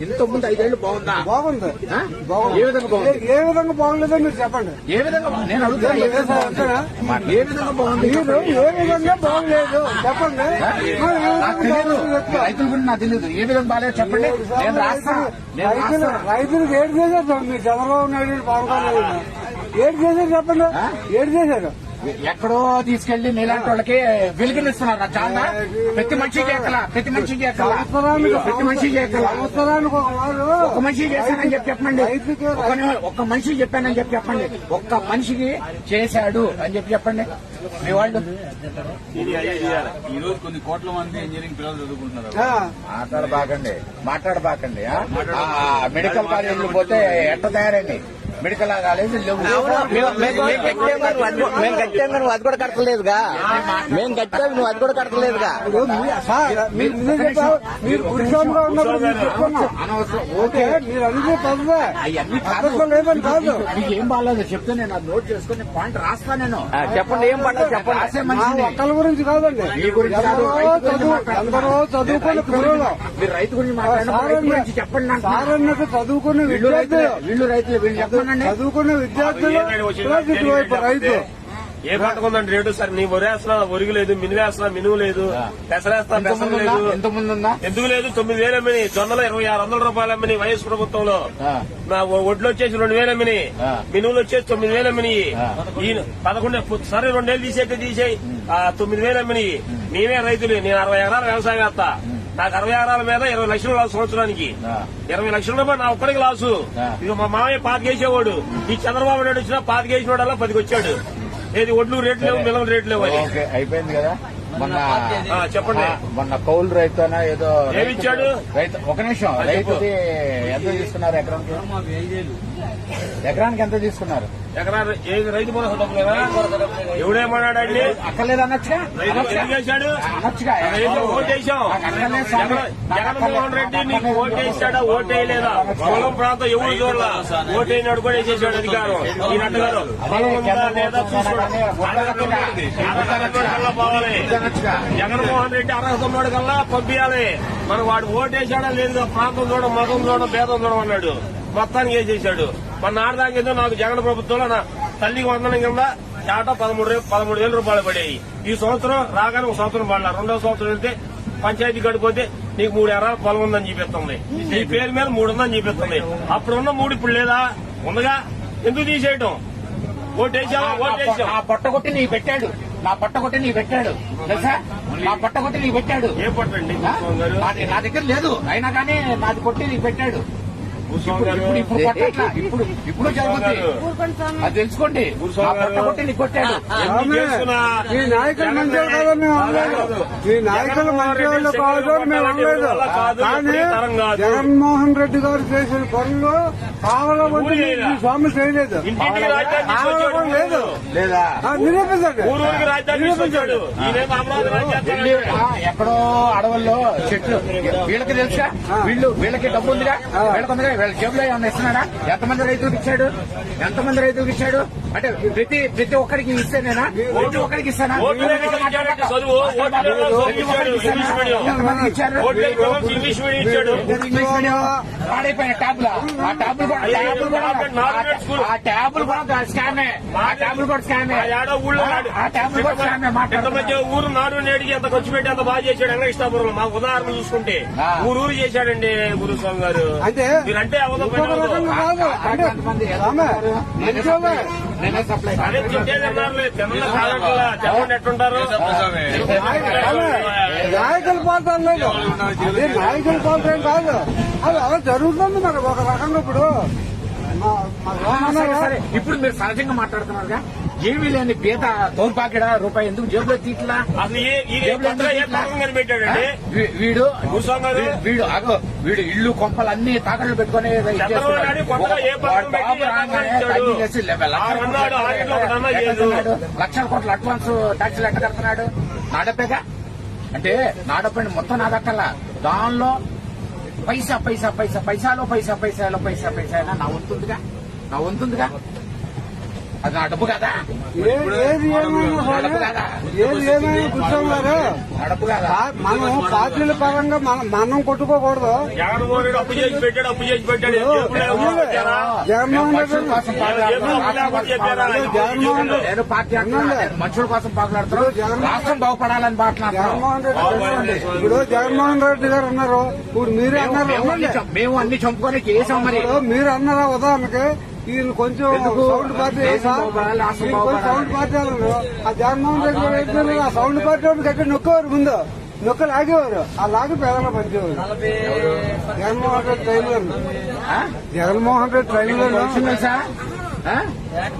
ఇంత ముందు ఐదేళ్ళు బాగుందా. ఏ విధంగా బాగుంది? ఏ- విధంగా బాగలేదో మీరు చెప్పండి. ఏ విధంగా నేను అడుగుతున్నా ఏ విధంగా? ఏ విధంగా బాగుంది? మీరు ఏ విధంగా బాగలేదు? చెప్పండి. నాకు తెలియదు బాగలేదో చెప్తా. రైతుల గురించి నాకు తెలియదు ఏ విధంగా బాగాలేదు చెప్పండి. నేను రైతులు రైతులకు ఏడు చేశారు మీరు చంద్రబాబు నాయుడు కళ్యాణ్ ఏడు చేశారు చెప్పండి? ఏడు చేశారు. ఎక్కడో తీసుకెళ్ళి నీలాంటి వాళ్ళకి వెలుగునిస్తున్నారు చాలా ప్రతి మనిషికి ఎక్కల ప్రతి మనిషికి ఎక్కల. ప్రతి మనిషికి ఎక్కల. ఒక ఒక మనిషికి చేశానని చెప్పి చెప్పండి. ఒక్క ఒక్క మనిషికి చెప్పానని చెప్పి చెప్పండి. ఒక్క మనిషికి చేశాడు అని చెప్పి చెప్పండి. మీ వాళ్ళు? ఈ రోజు కొన్ని కోట్ల మంది ఇంజనీరింగ్ పిల్లలు చదువుకుంటున్నారు. మాట్లాడబాకండి. మాట్లాడబాకండి మెడికల్ కాలేజీలు పోతే ఎట్ట తయారండి మెడికల్ కాలేజీ మేము కట్టాం నువ్వు అది కూడా కట్టలేదుగా మేము కట్టాం నువ్వు అది కూడా కట్టలేదుగా ఓకే మీరు అన్ని పదవే మీకు ఏం బాగాలేదు? చెప్తే నేను అది నోట్ చేసుకుని పాయింట్ రాస్తా నేను. ఆ, చెప్పండి ఏం చెప్పండి రాసే మా మనిషిని. ఒక్కల గురించి కాదండి. మీ గురించి కాదు, ఎందరో రైతు గురించి చదువు మాట్లాడుతున్నా. ఎందరో చదువుకున్న రైతు పిల్లలు. గురించి- మీరు రైతు గురించి చెప్పండి చదువుకున్న వీళ్ళు రైతులే. వీళ్ళు రైతులు. వీళ్ళు చెప్పండి. చదువుకున్న విద్యార్థులు రైతు. ఏ పంటకు ఉందండి? రేటు సార్ నీ ఒరేస్తున్నా ఒరుగు లేదు మినుగు వేస్తున్నా మినుగు లేదు. పెసరేస్తా పెసర? లేదు ఎందుకు లేదు? తొమ్మిది వేలు అమ్మని. జొన్నలు ఇరవై ఆరు వందల రూపాయలు అమ్మని వైఎస్ ప్రభుత్వంలో. నా ఒడ్లు వచ్చేసి రెండు వేలు అమ్మని. ఆ. మినువులు వచ్చేసి తొమ్మిది వేలు అమ్మని. పదకొండు సరే రెండేళ్ళు తీసేట్టు తీసేయి. ఆ, తొమ్మిది వేలు అమ్మని. నేనే రైతులు. నేను అరవై ఎకరాలు వ్యవసాయం చేస్తా. నాకు అరవై ఎకరాల మీద ఇరవై లక్షలు లాసు సంవత్సరానికి. ఇరవై లక్షల రూపాయలు నా ఒక్కడికి లాసు. ఇక మా మామయ్య పాతికేసేవాడు ఈ చంద్రబాబు నాయుడు వచ్చినా పాతికేసినోడల్లా పదికి వచ్చాడు. ఏది ఒడ్లు రేట్లు లేవు మిలం రేట్లు లేవు అయిపోయింది కదా. మొన్న ఆ, చెప్పండి. మొన్న కౌలు రైతు ఏదో రైతు- ఏమిచ్చాడు? రైతు ఒక నిమిషం. రైతుది ఎంత తీసుకున్నారు ఎకరానికి? ఎకరానికి ఎంత తీసుకున్నారు? ఏది రైతు భరోసా ఎవడేమన్నాడు అండి? అక్కర్లేదు అనొచ్చుగా అనొచ్చుగా? జగన్మోహన్. రెడ్డి నాకు పొలం ప్రాంతం ఎవరు చూడాల? ఓటైనాడు కూడా వేసేసాడు అధికారం. ఈ నట్టు గారు పొలం ఉందా లేదా కల్లా పోవాలి. అనొచ్చుగా? జగన్మోహన్ రెడ్డి అర్హత ఉన్నాడు కల్లా పంపించాలి మనం వాడు ఓటేసాడా లేదు ప్రాంతం చూడడం మతం చూడడం భేదం చూడడం అన్నాడు. మొత్తానికి వేసేసాడు మన ఆడదానికి ఏదో నాకు జగన్ ప్రభుత్వంలో నా తల్లికి వందనం కింద చాట పదమూడు పదమూడు వేల రూపాయలు పడేవి ఈ సంవత్సరం రాగానే ఒక సంవత్సరం పడాల. రెండో సంవత్సరం వెళ్తే పంచాయతీ గడిపోతే నీకు మూడు ఎకరాల పొలం ఉందని చూపిస్తుంది నీ పేరు మీద మూడు ఉందని చూపిస్తుంది అప్పుడు ఉన్న మూడు ఇప్పుడు లేదా? ఉందిగా? ఎందుకు తీసేయటం? ఓటేసావా? ఓటేసాం నా పొట్ట కొట్టి నీకు పెట్టాడు. నా పొట్ట కొట్టి నీకు పెట్టాడు. తెలుసా? నా పొట్ట కొట్టి నీకు పెట్టాడు. ఏ పట్టండి? ఆ? నా దగ్గర లేదు. అయినా కానీ నాది కొట్టి నీకు పెట్టాడు. ఇప్పుడు గారు ఇప్పుడు ఇప్పుడు కొట్టట్లా ఇప్పుడు ఇప్పుడు జరుగుతుంది అది తెలుసుకోండి. కొట్టి కొట్టాడు. నాయకులు మంచి మేము అనలేదు ఈ నాయకులు మంచి వాళ్ళు కాదు అని మేము అనలేదు. కానీ జగన్మోహన్ రెడ్డి గారు చేసిన పనులు కావాలని ఈ స్వామి చేయలేదు. లేదు. లేదా? నిరూపించండి. ఎక్కడో అడవుల్లో చెట్లు. వీళ్ళకి తెలుసా? వీళ్ళు వీళ్ళకి డబ్బు ఉందిగా? వీళ్ళకి ఉందిగా వీళ్ళ జేబులో ఏమన్నా ఇస్తున్నాడా? ఎంతమంది రైతులకు ఇచ్చాడు? ఎంతమంది రైతులకు ఇచ్చాడు? అంటే ప్రతి ప్రతి ఒక్కరికి ఇస్తేనేనా? ప్రతి ఒక్కరికి ఇస్తానా? ఇంగ్లీష్ మీడియం పాడైపోయిన ట్యాబ్లు ఆ ట్యాబ్లు కూడా ట్యాబ్లు కూడా ఆ ట్యాబ్లు కూడా స్కామే. ఆ ట్యాబ్లు కూడా స్కామే. ఆ ట్యాబ్లు కూడా స్కామే మాట్లాడుతున్నా ఊరు నాడు నేడికి ఎంత ఖర్చు పెట్టి ఎంత బాగా చేశాడు? వెంకటేశ్వరపురం మాకు ఉదాహరణ చూసుకుంటే. ఊరు ఊరు చేశాడండి గురుస్వామి గారు. అంటే అంటే ఎట్టుంటారు నాయకుల పాత్ర లేదు నాయకుల పాత్ర ఏం కాదు. అది అలా జరుగుతుంది మరి ఒక రకంగా ఇప్పుడు. ఇప్పుడు మీరు సహజంగా మాట్లాడుతున్నారుగా? ఏమీ లేని బీత తోలుపాకిడా రూపాయి ఎందుకు జేబులో తీట్లా? వీడు వీడు అగో వీడు ఇల్లు కొంపలు అన్ని తాకట్లు పెట్టుకుని. లక్షల కోట్ల అడ్వాన్స్ ట్యాక్సీలు ఎట్ట కడుతున్నాడు నా డబ్బేగా అంటే నా డబ్బని మొత్తం నా దక్కల్లా దానిలో పైసా పైసా పైసా పైసాలో పైసా పైసాలో పైసా పైసా నా వంతుందిగా? నా వంతుందిగా? అది నా డబ్బు కదా? ఏ- ఏది ఏమైనా మనం పార్టీల పరంగా మనం మనం కొట్టుకోకూడదు. జగన్మోహన్ రెడ్డి అప్పు చేసి పెట్టాడు అప్పు చేసి పెట్టాడు. ఎప్పుడు లేవు పెట్టారా? జగన్మోహన్ రెడ్డి మనుషుల కోసం పాకులాడుతున్నాను. రాష్ట్రం నేను పార్టీ మనుషుల కోసం పాకులాడుతున్నాను బాగుపడాలని మాట్లాడుతున్నాను జగన్మోహన్ రెడ్డి తెలుసుకోండి. ఇప్పుడు జగన్మోహన్ రెడ్డి గారు ఉన్నారు ఇప్పుడు మీరే అన్నారు మేము అన్ని చం- మేము అన్ని చంపుకొని చేసాం మరి మీరు అన్నారా ఉదాహరణకి? వీళ్ళు కొంచెం? Sound party. సౌండ్ పార్టీ వాళ్ళు. ఆ జగన్మోహన్ రెడ్డి ఆ సౌండ్ పార్టీ గట్టి నొక్కేవారు ముందు. నొక్క లాగేవారు. ఆ లాగి పేదల పంచేవారు. జగన్మోహన్ రెడ్డి ఆ? జగన్మోహన్ రెడ్డి?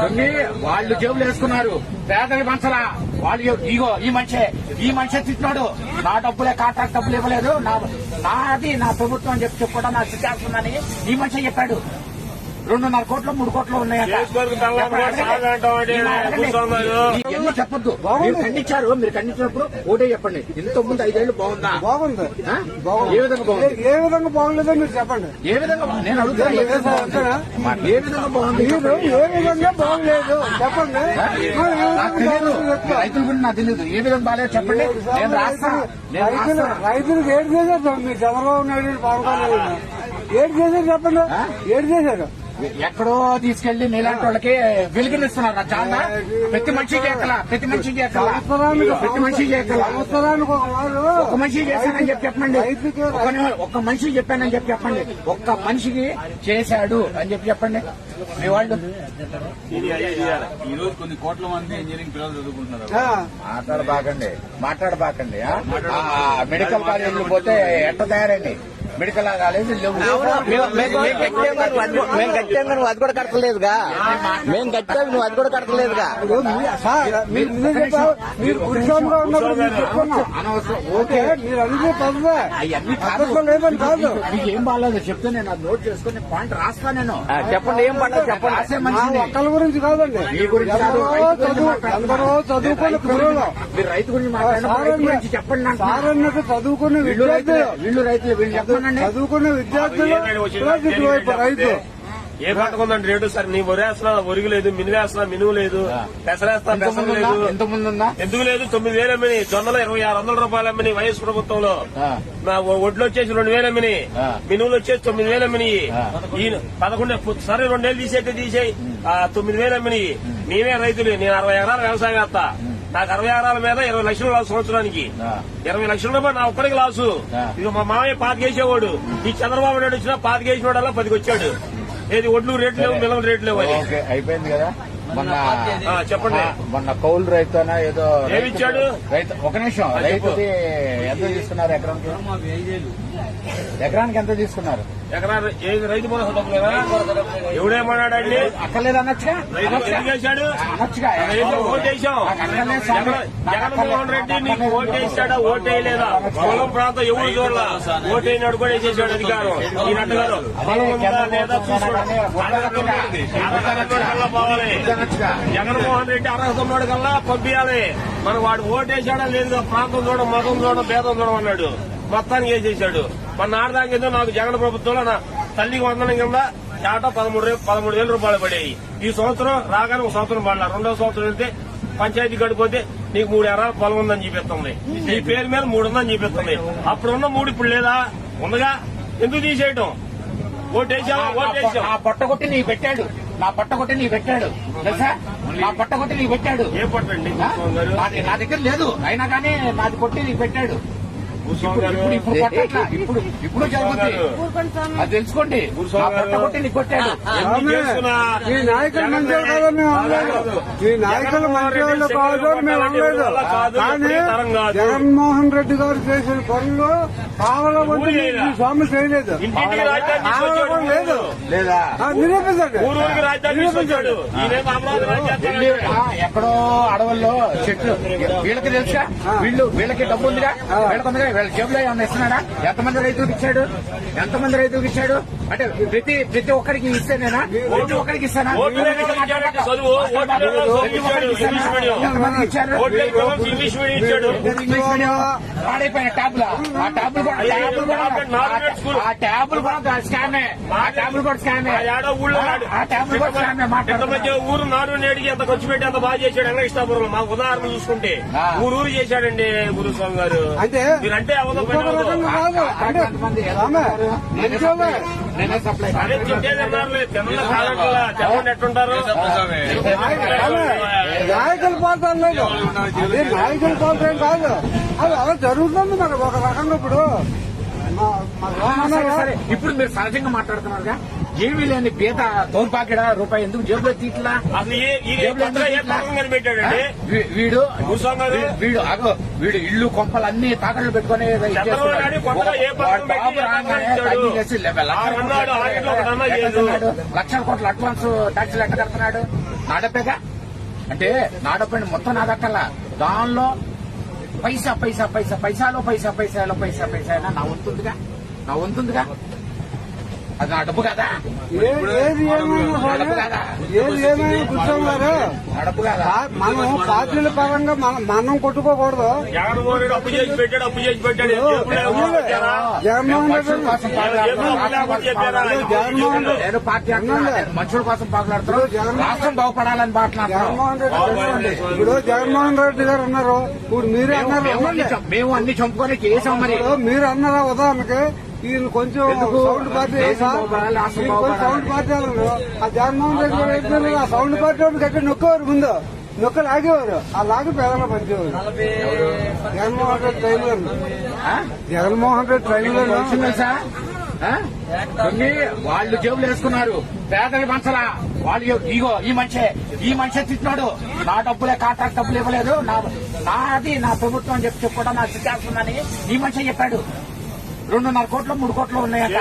కొన్ని వాళ్ళు జేబులు వేసుకున్నారు. పేదల మనుషుల వాళ్ళు ఇగో ఈ మనిషే. ఈ మనిషి తిట్టినాడు. నా డబ్బులే కాంట్రాక్ట్ డబ్బులు ఇవ్వలేదు. నా నాది నా ప్రభుత్వం అని చెప్పి చెప్పుకోవడం నా సిద్ధాంతుందని ఈ మనిషి చెప్పాడు. రెండున్నర కోట్లు మూడు కోట్లు కూర్చోన్నారు. ఇవన్నీ చెప్పొద్దు. మీరు ఖండించారు మీరు ఖండించినప్పుడు ఓటే చెప్పండి. ఇంత ముందు ఐదేళ్ళు బాగుందా? బాగుంది? బాగుంది. ఏ విధంగా బాగుంది? ఏ- విధంగా బాగుండదో మీరు చెప్పండి. ఏ విధంగా నేను అడుగుతున్నా ఏ విధంగా బాగుంది? ఏ విధంగా బాగుంది? మీరు ఏ విధంగా బాగులేదు? చెప్పండి. బాగుందో. రైతుల గురించి నాకు తెలియదు ఏ విధంగా బాగాలేదు చెప్పండి. నేను రాస్తా. నేను రైతులు ఏడు చేశారు మీరు. చంద్రబాబు నాయుడు పవన్ కళ్యాణ్ ఏడు చేశారు చెప్పండి? ఏడు చేశారు. ఎక్కడో తీసుకెళ్ళి నీలాంటి వాళ్ళకి వెలుగునిస్తున్నారు చాలా ప్రతి మనిషికి ఎక్కల ప్రతి మనిషికి ఎక్కల. ప్రతి మనిషికి ఎక్కల. ఒక మనిషి చేశానని చెప్పి చెప్పండి. ఒక ఒక్క మనిషికి చెప్పానని చెప్పి చెప్పండి. ఒక్క మనిషికి చేశాడు అని చెప్పి చెప్పండి. మీ వాళ్ళు. ఈ రోజు కొన్ని కోట్ల మంది ఇంజనీరింగ్ పిల్లలు చదువుకుంటున్నారు. ఆ, మాట్లాడబాకండి. మాట్లాడబాకండి మెడికల్ కాలేజీలు పోతే ఎట్ట తయారైంది. మెడికల్ మేము- మేము మేము కట్టాం కానీ నువ్వు అది కూడా- మేము నువ్వు అది కూడా కడతలేదుగా మేము నువ్వు అది కడతలేదుగా మీరు ఉన్నప్పుడు ఓకే మీరు అన్ని లేదని కాదు. ఏం బాగాలేదు చెప్తే నేను అది నోట్ చేసుకుని పాయింట్ రాస్తా నేను. ఆ, చెప్పండి ఏం. ఒక్కల గురించి కాదండి. మీ గురించి కాదు, ఎందరో రైతు గురించి చదువు మాట్లాడుతున్నా. ఎందరో చదువుకున్న రైతు గురించి- పిల్లలు. మీరు రైతు గురించి చెప్పండి చదువుకున్న వీళ్ళు రైతులే వీళ్ళు రైతులు వీళ్ళు చెప్పండి చదువుకున్న విద్యార్థులు రైతు. ఏ పంటకుందండి రేటు? సరే నీ వరేస్తున్నా ఒరిగి లేదు మినివేస్తున్నా మినువు లేదు. పెసరేస్తా పెసరు లేదు ఎందుకు లేదు? తొమ్మిది వేలు అమ్మని జొన్నలు ఇరవై ఆరు వందల రూపాయలు అమ్మని వైఎస్ ప్రభుత్వంలో. నా ఒ- వడ్లు వచ్చేసి రెండు వేలు అమ్మని ఆ. మినువులు వచ్చేసి తొమ్మిది వేలు అమ్మని. పదకొండు సరే రెండేళ్ళు తీసేట్టు తీసేయి. ఆ, తొమ్మిది వేలు అమ్మని. నేనే రైతులు నేను అరవై ఎకరాలు వ్యవసాయం చేస్తా. నాకు అరవై ఎకరాల మీద ఇరవై లక్షలు లాసు సంవత్సరానికి. ఇరవై లక్షల రూపాయలు నా ఒక్కడికి లాసు. ఇక మా మామయ్య పాతికేసేవాడు ఈ చంద్రబాబు నాయుడు వచ్చినా పాతికేసినోడల్లా పదికి వచ్చాడు ఏది ఒడ్లు రేట్లు లేవు మిల్లల రేట్లు లేవు అయిపోయింది కదా మొన్న చెప్పండి. మొన్న కౌలు రైతునా ఏదో రైతు- ఏమిచ్చాడు? రైతు ఒక నిమిషం. రైతుది ఎంత తీసుకున్నారు ఎకరానికి ఎకరానికి ఎంత తీసుకున్నారు? ఎకరా ఏది రైతు భరోసా అక్కర్లేదు అనొచ్చుగా? నాకు జగన్మోహన్ రెడ్డి నీకు ఓటేసాడా ఓటేయలేదా పొలం ప్రాంతం ఎవరు చూడాల? ఓటేనాడు కూడా వేసేసాడు అధికారం. ఈ లేదా పోవాలి జగన్మోహన్ రెడ్డి అర్హత ఉన్నాడు కల్లా పంపించాలి. మనం వాడు ఓటేసాడా లేదు ప్రాంతం చూడడం మతం చూడడం భేదం చూడడం అన్నాడు. మొత్తానికి వేసేసాడు మన ఆడదానికి ఏదో నాకు జగన్ ప్రభుత్వంలో నా తల్లికి వందనం కింద ఏటా పదమూడు పదమూడు వేల రూపాయలు పడేవి ఈ సంవత్సరం రాగానే ఒక సంవత్సరం పడలా. రెండో సంవత్సరం వెళ్తే పంచాయతీ గడిపోతే నీకు మూడు ఎకరాల పొలం ఉందని చూపిస్తుంది నీ పేరు మీద మూడు ఉందని చూపిస్తుంది అప్పుడున్న మూడు ఇప్పుడు లేదా? ఉందగా? ఎందుకు తీసేయటం? ఓటేసావా? ఓటేసావు. నా పొట్ట కొట్టి నీకు పెట్టాడు. నా పొట్ట కొట్టి నీకు పెట్టాడు. తెలుసా? నా పొట్ట కొట్టి నీకు పెట్టాడు. ఏ పట్టండి? ఆ? నా దగ్గర లేదు. అయినా కానీ నాది కొట్టి నీకు పెట్టాడు. ఇప్పుడు ఇప్పుడు జరుగుతుంది అది తెలుసుకోండి. కొట్టి కొట్టాడు. నాయకులు మంచి మేము అనలేదు. ఈ నాయకులు మంచి వాళ్ళు కాదు మేము అనలేదు. కానీ జగన్మోహన్ రెడ్డి గారు చేసిన పనులు కావాలని ఈ స్వామి చేయలేదు. లేదు. లేదా? ఆ, నిరూపించండి. ఎక్కడో అడవుల్లో చెట్లు. వీళ్ళకి తెలుసా? వీళ్ళు వీళ్ళకి డబ్బు ఉందిగా వీళ్ళకి వీళ్ళ జేబులో ఏమన్నా ఇస్తున్నాడా? ఎంతమంది రైతులకు ఇచ్చాడు? ఎంతమంది రైతులకు ఇచ్చాడు? అంటే ప్రతి ప్రతి ఒక్కరికి ఇస్తేనేనా? ప్రతి ఒక్కరికి ఇస్తానా? ఇచ్చారు ఇంగ్లీష్ మీడియం. పాడైపోయిన ట్యాబ్లు ఆ ట్యాబ్లు కూడా ట్యాబ్లు కూడా ఆ ట్యాబ్లు కూడా స్కామే ఆ ట్యాబ్లు కూడా స్కామే ఆ ట్యాబ్లు కూడా స్కామే ఎంత మధ్య మాట్లాడుతున్నారు ఊరు నాడు నేడికి ఎంత ఖర్చు పెట్టి అంత బాగా చేశాడు వెంకటేశ్వరపురంలో? మాకు ఉదాహరణ చూసుకుంటే. ఊరు ఊరు చేశాడండి గురుస్వామి గారు. అంటే మీరంటే అవదో అదే ఎట్టుంటారు? నాయకుల పాత్ర లేదు. నాయకుల పాత్ర ఏం కాదు. అది అలా జరుగుతుంది మరి ఒక రకంగా ఇప్పుడు. ఇప్పుడు మీరు సహజంగా మాట్లాడుతున్నారుగా? ఏమీ లేని పీత తోలుపాకిడ రూపాయి ఎందుకు జేబులో తీట్లా? వీడు వీడు అగో వీడు ఇల్లు కొంపలు అన్ని తాకట్లు పెట్టుకుని లక్షల కోట్లు అడ్వాన్స్ ట్యాక్సీలు ఎట్ట కడుతున్నాడు. నాడపేగా అంటే నాడపండి మొత్తం నాదక్కల్లా దానిలో పైసా పైసా పైసా పైసాలో పైసా పైసాలో పైసా పైసా అయినా నా వంతుందిగా. నా వంతుందిగా. అది నా డబ్బు కదా? ఏ- ఏది ఏమైనా కదా? మనం పార్టీల పరంగా మనం మనం కొట్టుకోకూడదు. జగన్మోహన్ రెడ్డి పార్టీ మనుషుల కోసం పాకులాడుతున్నాం. రాష్ట్రం బాగుపడాలని మాట్లాడుతున్నాం. జగన్మోహన్ రెడ్డి. ఇప్పుడు జగన్మోహన్ రెడ్డి గారు అన్నారు. ఇప్పుడు మీరే మేము- అన్నారు. మేము అన్ని చం- మేము అన్ని చంపుకొని చేసాం మరి ఇప్పుడు మీరు అన్నారా ఉదాహరణకి? ఈయన కొంచెం? Sound party. సౌండ్ పార్టీ ఆ జగన్మోహన్ రెడ్డి గారు? ఆ సౌండ్ పార్టీ ఎక్కడ నొక్కేవారు ముందు. నొక్క లాగేవారు. ఆ లాగి పేదల పంచేవారు జగన్మోహన్ రెడ్డి ఆ? జగన్మోహన్ రెడ్డి విషయం తెలుసా? కొన్ని వాళ్ళు జేబులు వేసుకున్నారు. పేదల పంచలా వాళ్ళు ఇగో- ఈ మనిషే. ఈ మనిషే తిట్టినాడు. నా డబ్బులే కాంట్రాక్ట్ డబ్బులు ఇవ్వలేదు. నా నాది నా ప్రభుత్వం అని చెప్పి చెప్పుకోవడం నాకు సిద్ధాస్తుందని ఈ మనిషే చెప్పాడు. రెండున్నర కోట్లు మూడు కోట్లు ఉన్నాయంట.